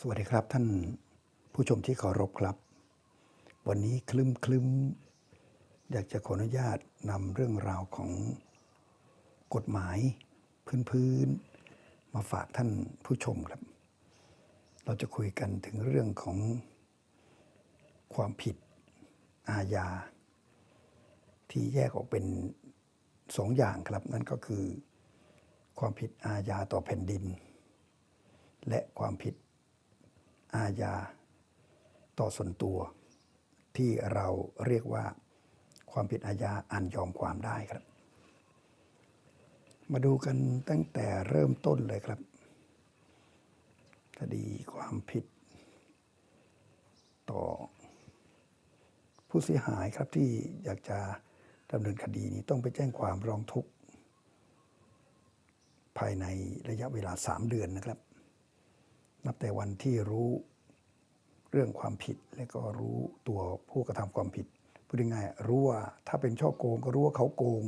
สวัสดีครับท่านผู้ชมที่เคารพครับ วันนี้คลึ้มคลึ้มอยากจะขออนุญาตนำเรื่องราวของกฎหมายพื้นพื้นๆมาฝากท่านผู้ชมครับ เราจะคุยกันถึงเรื่องของความผิดอาญา ที่แยกออกเป็นสองอย่างครับ นั่นก็คือ ความผิดอาญาต่อแผ่นดิน และความผิด อาญาต่อส่วนตัวที่เราเรียกว่าความผิดอาญาอันยอมความได้ครับ มาดูกันตั้งแต่เริ่มต้นเลยครับคดีความผิด ต่อผู้เสียหายครับที่อยากจะดำเนินคดีนี้ต้องไปแจ้งความร้องทุกข์ภายในระยะเวลา 3 เดือนนะครับ นับแต่วันที่รู้เรื่องความผิด และก็รู้ตัวผู้กระทำความผิดพูดง่ายๆรู้ว่าถ้าเป็นช่อโกงก็รู้ว่าเขาโกง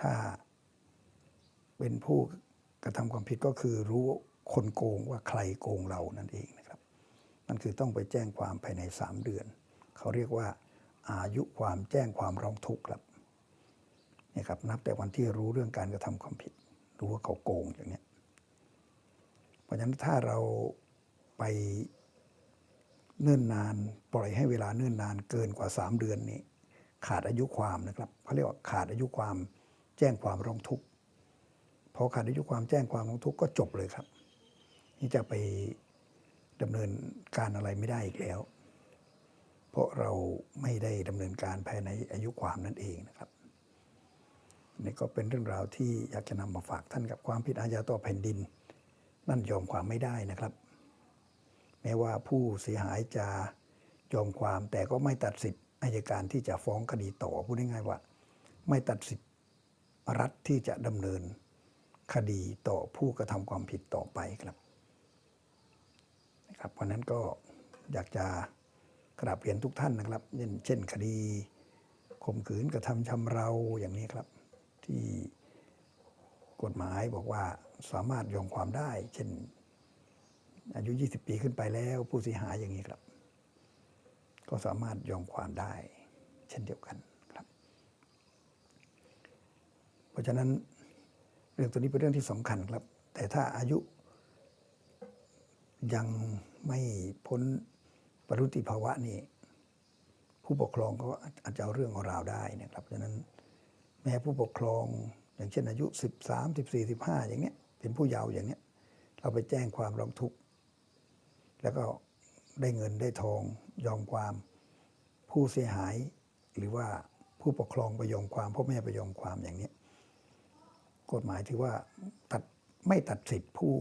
ถ้าเป็นผู้กระทำความผิดก็คือรู้คนโกงว่าใครโกงเรานั่นเองนะครับนั่นคือต้องไปแจ้งความภายใน 3 เดือน เขาเรียกว่าอายุความแจ้งความร้องทุกข์ครับนี่ครับนับแต่วันที่รู้เรื่องการกระทำความผิด รู้ว่าเขาโกงอย่างนี้ ราะฉะนั้นถ้าเราไปเนิ่นนาน ปล่อยให้เวลาเนิ่นนานเกินกว่า 3 เดือนนี้ ขาดอายุความนะครับเขาเรียกว่าขาดอายุความแจ้งความร้องทุกข์พอขาดอายุความแจ้งความร้องทุกข์ก็จบเลยครับ นี่จะไปดำเนินการอะไรไม่ได้อีกแล้ว เพราะเราไม่ได้ดำเนินการภายในอายุความนั่นเองนะครับนี่ก็เป็นเรื่องราวที่อยากจะนำมาฝากท่านกับความผิดอาญาต่อแผ่นดิน นั่นยอมความไม่ได้นะครับ แม้ว่าผู้เสียหายจะยอมความแต่ก็ไม่ตัดสิทธิ์อายการที่จะฟ้องคดีต่อพูดง่ายๆว่า ไม่ตัดสิทธิ์รัฐที่จะดำเนินคดีต่อผู้กระทำความผิดต่อไปครับนะครับเพราะนั้นก็อยากจะกราบเรียนทุกท่านนะครับเช่นเช่นคดีข่มขืนกระทำชำเราอย่างนี้ครับ ที่กฎหมายบอกว่า สามารถยอมความได้ เช่น อายุ 20 ปีขึ้นไปแล้วผู้เสียหายอย่างนี้ครับ ก็สามารถยอมความได้ เช่นเดียวกันครับ เพราะฉะนั้นเรื่องตัวนี้เป็นเรื่องที่สำคัญครับ แต่ถ้าอายุยังไม่พ้นปรุติภาวะนี่ผู้ปกครองก็อาจจะเอาเรื่องเอาราวได้นะครับฉะนั้นแม้ผู้ปกครองอย่างเช่นอายุ 13 14 15 อย่างเนี้ย เป็นผู้เยาว์อย่างเนี้ยเราไปแจ้งความร้องทุกข์แล้วก็ได้เงินได้ทองยอมความผู้เสียหาย หรือว่าผู้ปกครองไปยอมความพ่อแม่ไปยอมความอย่างนี้กฎหมายถือว่าตัดไม่ตัดสิทธิ์ผู้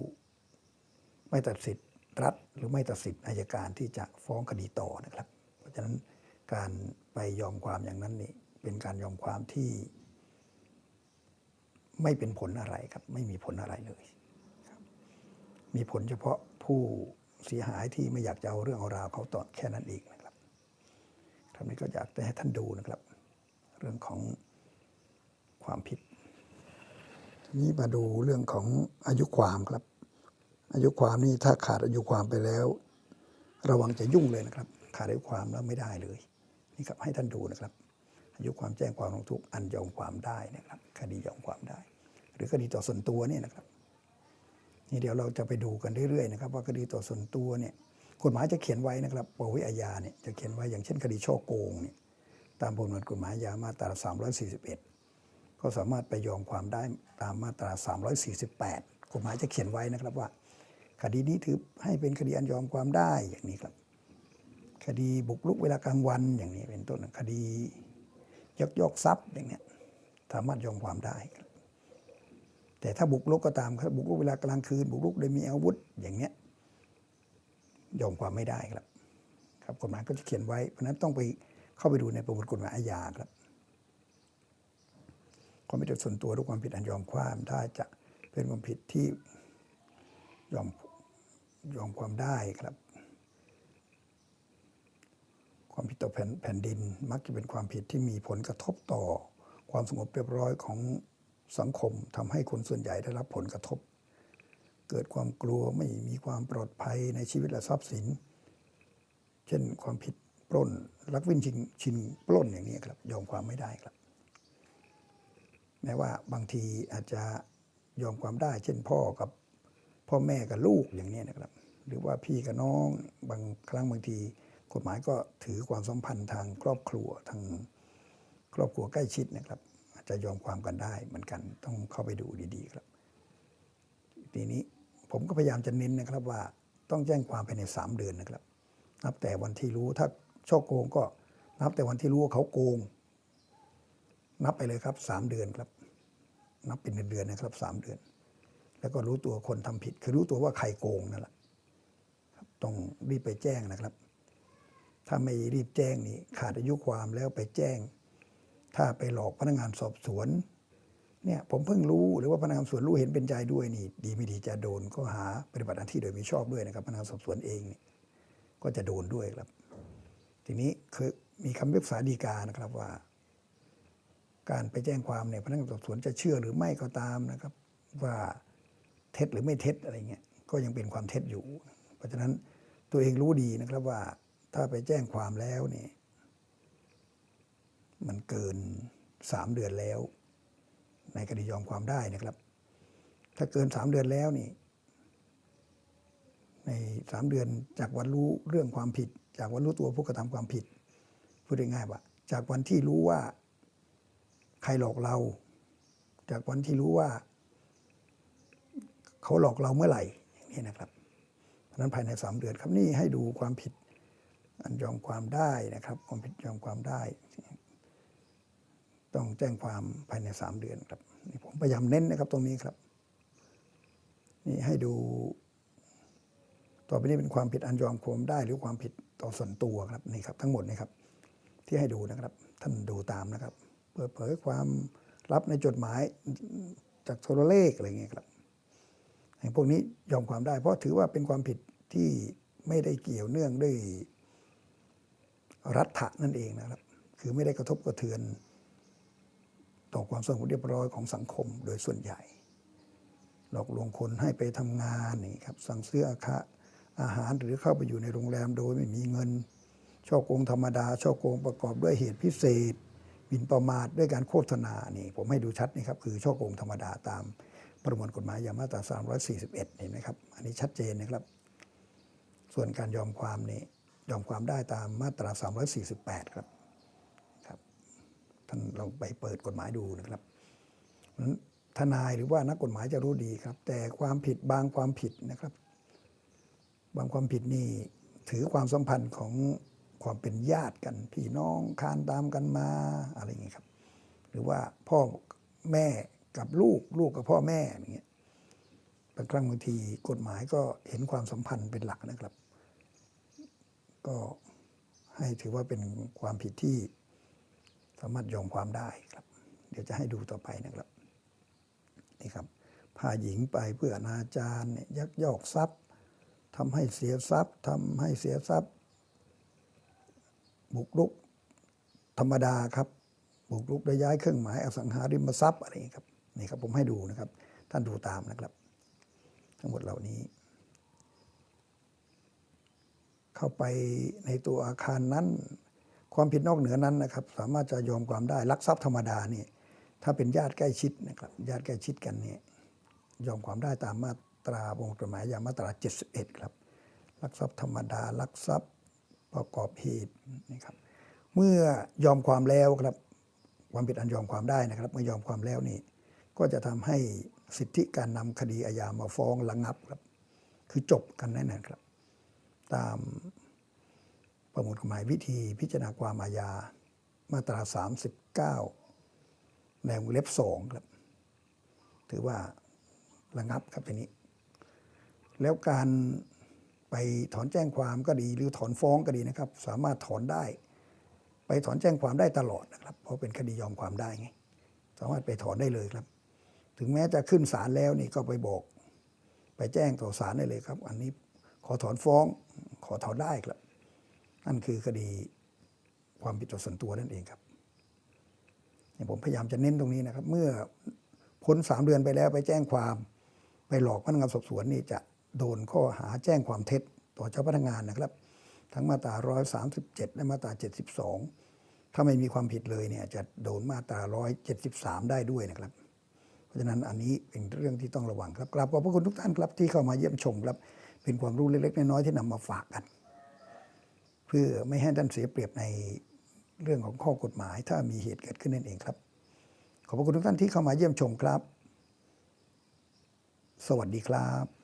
ไม่ตัดสิทธิ์รัฐ หรือไม่ตัดสิทธิ์อายการที่จะฟ้องคดีต่อนะครับ เพราะฉะนั้นการไปยอมความอย่างนั้นนี่เป็นการยอมความที่ ไม่เป็นผลอะไรครับ ไม่มีผลอะไรเลย มีผลเฉพาะผู้เสียหายที่ไม่อยากจะเอาเรื่องเอาราวเขาต่อแค่นั้นเองนะครับครับนี้ก็อยากจะให้ท่านดูนะครับ เรื่องของความผิดนี้มาดูเรื่องของอายุความครับ อายุความนี่ถ้าขาดอายุความไปแล้ว ระวังจะยุ่งเลยนะครับ ขาดอายุความแล้วไม่ได้เลย นี่ครับให้ท่านดูนะครับอายุความแจ้งความร้องทุกข์อันยอมความได้นะครับ คดียอมความได้ รือคดีต่อส่วนตัวเนี่ยนะครับนี่เดี๋ยวเราจะไปดูกันเรื่อยๆนะครับว่าคดีต่อส่วนตัวเนี่ยกฎหมายจะเขียนไว้นะครับปวิอาญาเนี่ยจะเขียนไว้อย่างเช่นคดีช่อโกงเนี่ยตามประมวลกฎหมายอามาตรา 341 ก็สามารถไปยอมความได้ตามมาตรา 348 กฎหมายจะเขียนไว้นะครับว่า คดีนี้ถือให้เป็นคดีอันยอมความได้อย่างนี้ครับ คดีบุกรุกเวลากลางวันอย่างนี้เป็นต้นคดียักยอกทรัพย์อย่างนี้สามารถยอมความได้ แต่ถ้าบุกรุกก็ตามครับบุกรุกเวลากลางคืน บุกรุกโดยมีอาวุธอย่างเนี้ยยอมความไม่ได้ครับ ครับกฎหมายก็จะเขียนไว้ เพราะนั้นต้องไปเข้าไปดูในประมวลกฎหมายอาญาครับความผิดส่วนตัวหรือความผิดอันยอมความถ้จะเป็นความผิดที่ยอมยอมความได้ครับ ความผิดต่อแผ่นแผ่นดินมักจะเป็นความผิดที่มีผลกระทบต่อความสงบเรียบร้อยของ สังคมทำให้คนส่วนใหญ่ได้รับผลกระทบ เกิดความกลัวไม่มีความปลอดภัยในชีวิตและทรัพย์สิน เช่นความผิดปล้นลักวิ่งชิงชิงปล้นอย่างนี้ครับยอมความไม่ได้ครับ แม้ว่าบางทีอาจจะยอมความได้ เช่นพ่อกับพ่อแม่กับลูกอย่างนี้นะครับ หรือว่าพี่กับน้องบางครั้งบางที กฎหมายก็ถือความสัมพันธ์ทางครอบครัวทางครอบครัวใกล้ชิดนะครับ จะยอมความกันได้เหมือนกันต้องเข้าไปดูดีๆครับ ทีนี้ผมก็พยายามจะเน้นนะครับว่าต้องแจ้งความภายในสามเดือนนะครับ นับแต่วันที่รู้ถ้าช่อโกงก็นับแต่วันที่รู้ว่าเขาโกง นับไปเลยครับสามเดือนครับ นับเป็นเดือนๆนะครับสามเดือน แล้วก็รู้ตัวคนทำผิด คือรู้ตัวว่าใครโกงนั่นแหละต้องรีบไปแจ้งนะครับ ถ้าไม่รีบแจ้งนี่ขาดอายุความแล้วไปแจ้ง ถ้าไปหลอกพนักงานสอบสวนเนี่ยผมเพิ่งรู้หรือว่าพนักงานสอบสวนรู้เห็นเป็นใจด้วยนี่ดีไม่ดีจะโดนก็หาปฏิบัติหน้าที่โดยมิชอบด้วยนะครับพนักงานสอบสวนเองก็จะโดนด้วยครับ ทีนี้คือมีคำพิพากษาฎีกานะครับว่า การไปแจ้งความเนี่ยพนักงานสอบสวนจะเชื่อหรือไม่ก็ตามนะครับ ว่าเท็จหรือไม่เท็จอะไรเงี้ยก็ยังเป็นความเท็จอยู่ เพราะฉะนั้นตัวเองรู้ดีนะครับว่าถ้าไปแจ้งความแล้วเนี่ย มันเกินสามเดือนแล้ว ในคดียอมความได้นะครับ ถ้าเกินสามเดือนแล้วนี่ ในสามเดือนจากวันรู้เรื่องความผิด จากวันรู้ตัวผู้กระทำความผิดพูดง่ายๆว่า จากวันที่รู้ว่า ใครหลอกเรา จากวันที่รู้ว่า เขาหลอกเราเมื่อไหร่อย่างนี้นะครับเพราะนั้นภายในสามเดือนครับนี่ให้ดูความผิดอันยอมความได้นะครับความผิดยอมความได้ ต้องแจ้งความภายในสามเดือนครับนี่ผมพยายามเน้นนะครับตรงนี้ครับ นี่ให้ดู ต่อไปนี้เป็นความผิดอันยอมความได้หรือความผิดต่อส่วนตัวครับนี่ครับ ทั้งหมดนี่ครับ ที่ให้ดูนะครับ ท่านดูตามนะครับ เปิดเผยความลับในจดหมายจากโทรเลขอะไรเงี้ยครับไอ้พวกนี้ยอมความได้ เพราะถือว่าเป็นความผิดที่ไม่ได้เกี่ยวเนื่องด้วยรัฐะนั่นเองนะครับ คือไม่ได้กระทบกระเทือน ต่อความสงบเรียบร้อยของสังคมโดยส่วนใหญ่ หลอกลวงคนให้ไปทำงานนี่ครับสั่งซื้ออาคาอาหารหรือเข้าไปอยู่ในโรงแรมโดยไม่มีเงินช่อโกงธรรมดาช่อโกงประกอบด้วยเหตุพิเศษหมิ่นประมาทด้วยการโฆษณานี่ผมให้ดูชัดนี่ครับคือช่อโกงธรรมดาตามประมวลกฎหมายยามาตรา341เห็นไหมครับอันนี้ชัดเจนนะครับ ส่วนการยอมความนี่ยอมความได้ตามมาตรา 348 ครับ ท่านลองไปเปิดกฎหมายดูนะครับทนายหรือว่านักกฎหมายจะรู้ดีครับ แต่ความผิดบางความผิดนะครับ บางความผิดนี่ถือความสัมพันธ์ของความเป็นญาติกัน พี่น้องคานตามกันมาอะไรอย่างเงี้ครับ หรือว่าพ่อแม่กับลูกลูกกับพ่อแม่อย่างเงี้ยบางครั้งบางทีกฎหมายก็เห็นความสัมพันธ์เป็นหลักนะครับ ก็ให้ถือว่าเป็นความผิดที่ สามารถยอมความได้ครับ เดี๋ยวจะให้ดูต่อไปนะครับนี่ครับพาหญิงไปเพื่ออนาจารเนี่ยยักยอกทรัพย์ทำให้เสียทรัพย์ทำให้เสียทรัพย์ บุกรุกธรรมดาครับบุกรุกโดยย้ายเครื่องหมายอสังหาริมทรัพย์อะไรอย่างนี้ครับนี่ครับผมให้ดูนะครับ ท่านดูตามนะครับ ทั้งหมดเหล่านี้ เข้าไปในตัวอาคารนั้น ความผิดนอกเหนือนั้นนะครับ สามารถจะยอมความได้ลักทรัพย์ธรรมดานี่ถ้าเป็นญาติใกล้ชิดนะครับญาติใกล้ชิดกันนี่ยอมความได้ตามมาตราบงกฎหมายยามาตรา 71 ครับลักทรัพย์ธรรมดาลักทรัพย์ประกอบเหตุนะครับเมื่อยอมความแล้วครับความผิดอันยอมความได้นะครับ เมื่อยอมความแล้วนี่ก็จะทำให้สิทธิการนำคดีอาญามาฟ้องระงับครับ คือจบกันแน่นอนครับ ตาม ประมวลกฎหมายวิธีพิจารณาความอาญามาตรา 39 ในวงเล็บสองครับ ถือว่าระงับครับทีนี้ แล้วการไปถอนแจ้งความก็ดี หรือถอนฟ้องก็ดีนะครับ สามารถถอนได้ ไปถอนแจ้งความได้ตลอดนะครับ เพราะเป็นคดียอมความได้ไงสามารถไปถอนได้เลยครับ ถึงแม้จะขึ้นศาลแล้วนี่ก็ไปบอก ไปแจ้งต่อศาลได้เลยครับ อันนี้ขอถอนฟ้องขอถอนได้ครับ นั่นคือคดีความผิดต่อส่วนตัวนั่นเองครับผมพยายามจะเน้นตรงนี้นะครับ เมื่อพ้นสามเดือนไปแล้วไปแจ้งความ ไปหลอกพนักงานสอบสวนนี่จะโดนข้อหาแจ้งความเท็จต่อเจ้าพนักงานนะครับ ทั้งมาตรา 137 และมาตรา 72 ถ้าไม่มีความผิดเลยเนี่ยจะโดนมาตรา 173 ได้ด้วยนะครับ เพราะฉะนั้นอันนี้เป็นเรื่องที่ต้องระวังครับกราบขอบพระคุณทุกท่านครับที่เข้ามาเยี่ยมชมครับ เป็นความรู้เล็กๆน้อยๆที่นำมาฝากกัน พื่อไม่ให้ท่านเสียเปรียบในเรื่องของข้อกฎหมาย ถ้ามีเหตุเกิดขึ้นนั่นเองครับ ขอบพระคุณทุกท่านที่เข้ามาเยี่ยมชมครับ สวัสดีครับ